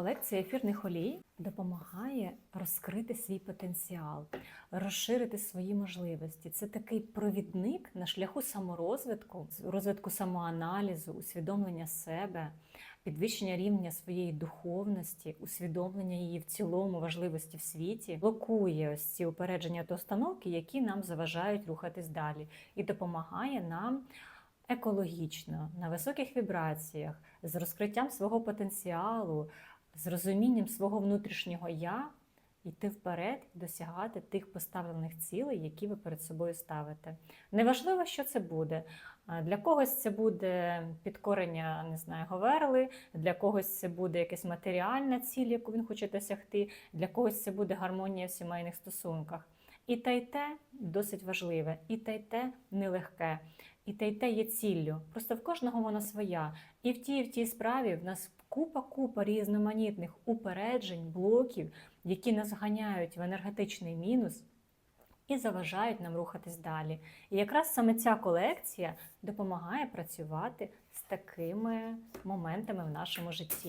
Колекція ефірних олій допомагає розкрити свій потенціал, розширити свої можливості. Це такий провідник на шляху саморозвитку, розвитку самоаналізу, усвідомлення себе, підвищення рівня своєї духовності, усвідомлення її в цілому важливості в світі, блокує ось ці упередження та установки, які нам заважають рухатись далі, і допомагає нам екологічно, на високих вібраціях, з розкриттям свого потенціалу, з розумінням свого внутрішнього я йти вперед і досягати тих поставлених цілей, які ви перед собою ставите. Неважливо, що це буде. Для когось це буде підкорення, не знаю, говерли, для когось це буде якась матеріальна ціль, яку він хоче досягти, для когось це буде гармонія в сімейних стосунках. І те, й те досить важливе, і те, й те нелегке, і те, й те є ціллю. Просто в кожного вона своя. І в тій, і в тій справі в нас купа-купа різноманітних упереджень, блоків, які нас ганяють в енергетичний мінус і заважають нам рухатись далі. І якраз саме ця колекція допомагає працювати з такими моментами в нашому житті.